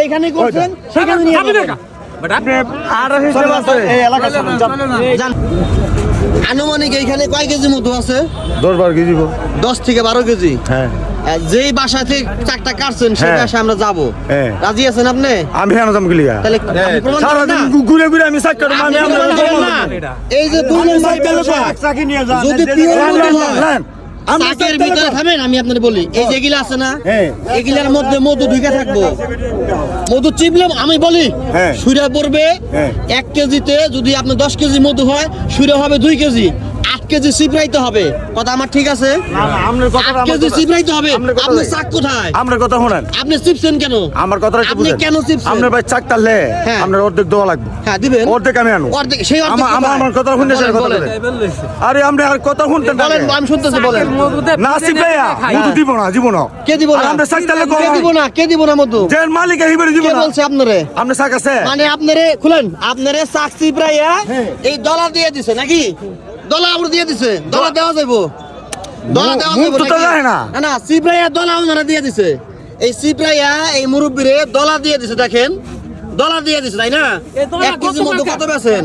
এখানে করছেন সেখানে নিয়ে আনুমানিক এইখানে কয় কেজি মধু আছে? দশ বারো কেজি দশ থেকে বারো কেজি? হ্যাঁ। যেই বাসা থেকে চারটা কাটছেন সেই বাসা আমরা যাব। রাজি আছেন আপনি? আমি হ্যাঁ যাম গলিয়া তাহলে ঘুরে ঘুরে আমি চাক কাটব এই যে দুই নম্বর যদি চাকের ভিতরে থামেন আমি আপনাদের বলি এই যেগুলা আছে না হ্যাঁ। এগুলার মধ্যে মধু ঢুকে থাকব মধু চিপলাম আমি বলি সুরা পড়বে হ্যাঁ। এক কেজিতে যদি আপনার দশ কেজি মধু হয় সুরা হবে দুই কেজি আট কেজি হবে। কথা আমার ঠিক আছে? আপনার আট কেজি হবে। আপনার কথা আপনি চাক কোথায়? আপনার কথা শোনেন। আপনি চিপছেন কেন? আমার কথা আপনি কেন চিপছেন? আপনার ভাই চাক তাহলে হ্যাঁ। আপনার অর্ধেক দেওয়া লাগবে। হ্যাঁ দিবেন। অর্ধেক আমি আনো অর্ধেক সেই অর্ধেক আমার আমার কথা শুনতে বলেন, কথা। আরে আপনি আর কথা শুনতেন না বলেন আমি শুনতেছি বলেন। না মধু দিব না জীবন কে দিব না? আমরা চাক তাহলে কে দিব না? কে দিব না মধু? যে মালিক হিবারে দিব কে বলছে আপনারে? আপনি চাক আছে। মানে আপনারে খুলেন আপনারে চাকসি প্রায় এই ডলার দিয়ে দিছে নাকি? ডলার আবার দিয়ে দিছে। দলা দেওয়া যাইবো। দলা দেওয়া যাইবো না। না না সিপ্রাইয়া দলা ওনারা দিয়ে দিছে। এই সিপ্রাইয়া এই মুরব্বীরে দলা দিয়ে দিছে দেখেন। দলা দিয়ে দিছে তাই না? এক কেজি মধ্যে কত বেছেন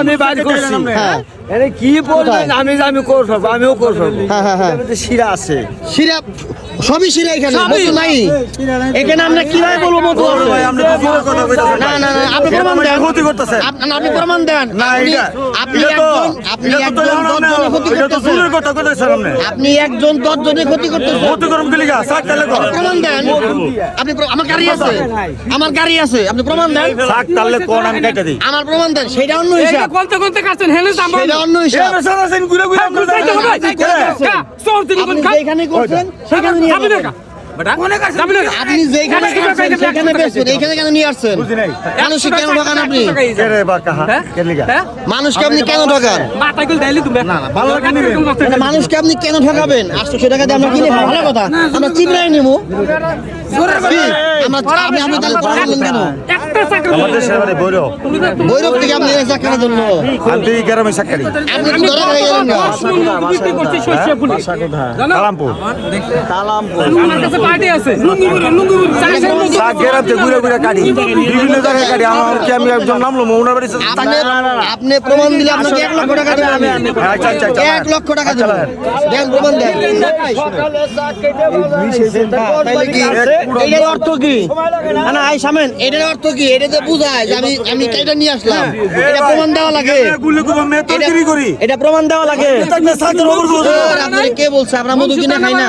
আমি বাইরে করছি। কি বলবেন আমি আমি করে ফেলব আমিও করে ফেলব হ্যাঁ, হ্যাঁ, হ্যাঁ। শিরা আছে। শিরা সবই শিরা এখানে। মধু নাই। এখানে আমরা কীভাবে বলব মধু? ভাই, আপনি তো জোরে কথা কইতাছেন। না না না আপনি প্রমাণ দেন। ক্ষতি করতেছেন। না, আপনি প্রমাণ দেন। না, আপনি এটা- আপনি একজন আপনি একজন দশজনের ক্ষতি করতেছেন। দূরের কথা কইতাছেন আপনি। আপনি একজন দশ জনের ক্ষতি করতেছেন। ক্ষতি করুন গিলিগা, চাক তাহলে কর। প্রমাণ দেন। আপনি আমার গাড়ি আছে। আমার গাড়ি আছে। আপনি প্রমাণ দেন। চাক তাহলে কোন আমি কেটে দিই। আমার প্রমাণ দেন। সেটা অন্য হিসাব। কাটছেন হেলে অন্য হিসাব ঘুরে করছেন সেখানে নিয়ে মানুষকে আপনি কেন ঢোকান মানুষকে আপনি কেন ঢোকাবেন আটশো টাকা দিয়ে আমরা ভালো কথা আমরা চিমড়াই নিবো বৈরব থেকে আপনি কালামপুর পার্টি আছে। গ্রামতে ঘুরে ঘুরে কাটি। বিভিন্ন জায়গায় কাটি। আমার কি আমি একজন নামলো মৌনা বাড়ি আপনি প্রমাণ দিলে আপনাকে এক লক্ষ টাকা দেবেন। আমি। আচ্ছা আচ্ছা আচ্ছা এক লক্ষ টাকা দেবেন। দেন প্রমাণ দেন। এটার অর্থ কি? না, না আই সামেন এটার অর্থ কি? এটা যে বুঝায় যে আমি আমি এটা নিয়ে আসলাম। এটা প্রমাণ দেওয়া লাগে। এটা- করি। এটা প্রমাণ দেওয়া লাগে। কে বলছে? আমরা মধু কিনে খাই না।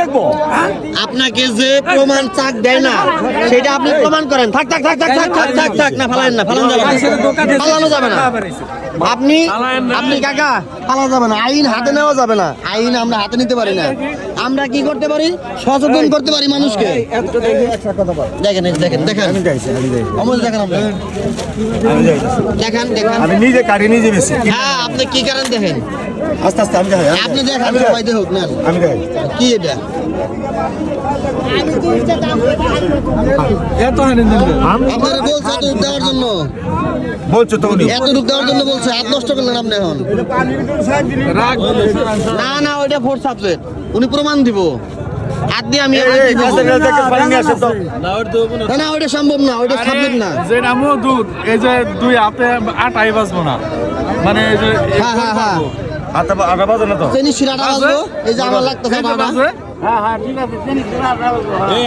থাকব আপনাকে যে প্রমাণ চাক দেয় না সেটা আপনি প্রমাণ করেন। থাক থাক থাক থাক থাক থাক থাক থাক না ফালান না ফালান যাবে না। ফালানো যাবে না। আপনি আপনি কাকা ফালা যাবে না। আইন হাতে নেওয়া যাবে না। আইন আমরা হাতে নিতে পারি না। আমরা কি করতে পারি? সচেতন করতে পারি মানুষকে। দেখেন দেখেন দেখেন। দেখেন আপনি দেখেন দেখেন। আমি নিজে কাটি নিজে বেশি। হ্যাঁ আপনি কি কারণ দেখেন? আস্তে আস্তে আমি দেখেন আপনি দেখেন সবাই দেখুক না? আমি কি এটা? বলছে এত দেওয়ার জন্য। বলছো তো উনি দেওয়ার জন্য বলছে হাত নষ্ট করলেন আপনি এখন। না না ওইটা সাবজেক্ট উনি প্রমাণ দিব। হাত দিয়ে আমি না না ওইটা সম্ভব না ওইটা সম্ভব না। যেটা মধুর এই যে দুই হাতে আটাই বাজবো না। মানে এই যে হ্যাঁ হ্যাঁ হ্যাঁ। হাতে আটা বাজে না তো? চেনি শিরাটা বাজবো? এই যে আমার লাগতেছে বাবা।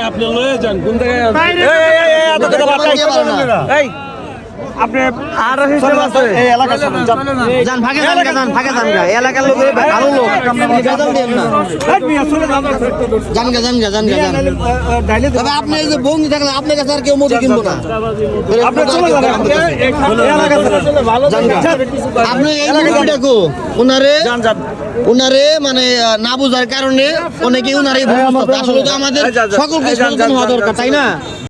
আপনি লয়ে যান কোন। এই আপনি আর হিসেব আছে? এই এলাকা যান যান। ভাগে যান। যান ভাগে যান গা। এলাকার লোক ভালো লোক। বেজাল দিয়েন না? যান গা, যান গা, যান গা, যান। তবে আপনি এই যে বঙ্গি থাকলে আপনার কাছে আর কেউ মধু কিনবো না। আপনি চলে যান যান আপনি এই মুরগিটা কো উনারে উনারে মানে না বোঝার কারণে অনেকে উনারে আসলে তো আমাদের সকলকে সচেতন হওয়া দরকার তাই না?